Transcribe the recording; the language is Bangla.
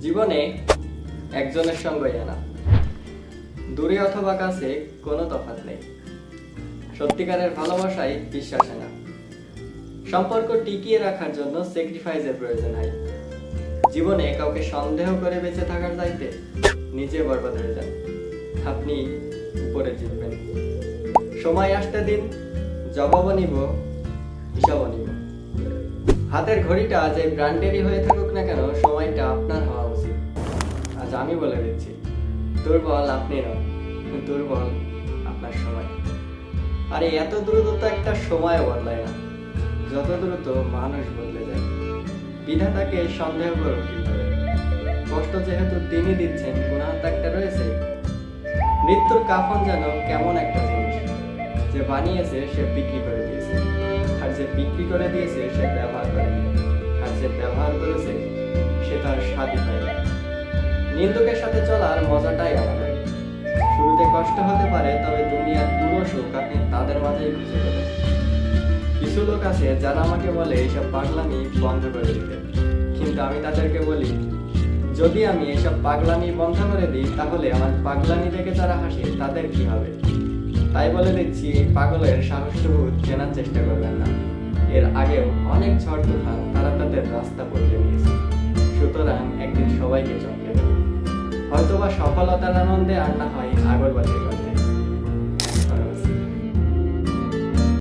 জীবনে একজনের সঙ্গই আনা। দূরে অথবা কাছে কোনো তফাৎ নেই। সত্যিকারের ভালোবাসায় বিশ্বাস না। সম্পর্ক টিকিয়ে রাখার জন্য স্যাক্রিফাইসের প্রয়োজন হয়। জীবনে কাউকে সন্দেহ করে বেঁচে থাকার চাইতে নিজে বরবাদ হয়ে যান। আপনি উপরে জিতবেন সময় আসতে দিন, জবাবও নিব, হিসাবও নিব। হাতের ঘড়িটা যে ব্র্যান্ডেরই হয়ে থাকুক না কেন, সময়টা আপনার হওয়া আমি বলে দিচ্ছি, দুর্বল আপনি নন, দুর্বল আপনার সময়। আর, এত দ্রুত তো একটা সময় বদলায় না। যত দ্রুত মানুষ বদলে যায়, বিধাতাকে সন্দেহ করো কীভাবে? কষ্ট যেহেতু তিনি দিচ্ছেন গুণাহ তো একটা রয়েছে। মৃত্যুর কাফন যেন কেমন একটা জিনিস, যে বানিয়েছে, সে বিক্রি করে দিয়েছে। আর যে বিক্রি করে দিয়েছে, সে ব্যবহার করেনি আর যে ব্যবহার করেছে, সে তার স্বাদই পায়নি নিন্দুকের সাথে চলার মজাটাই আলাদা। শুরুতে কষ্ট হতে পারে, তবে দুনিয়ার পুরো সুখ আপনি তাদের মাঝেই খুঁজে পাবেন কিছু লোক আছে যারা আমাকে বলে এইসব পাগলামি বন্ধ করে দিতে। কিন্তু আমি তাদেরকে বলি, যদি আমি এসব পাগলামি বন্ধ করে দিই, তাহলে আমার পাগলামি দেখে যারা হাসে, তাদের কি হবে? তাই বলে দিচ্ছি এই পাগলের সাহসটুকু চেনার চেষ্টা করবেন না। এর আগেও অনেক ঝড় তুফান, তারা তাদের রাস্তা বদলে নিয়েছে। সুতরাং একদিন সবাইকে চমকে দেবে হয়তোবা সফলতার আনন্দে আর না হয় আগরবাতির গন্ধে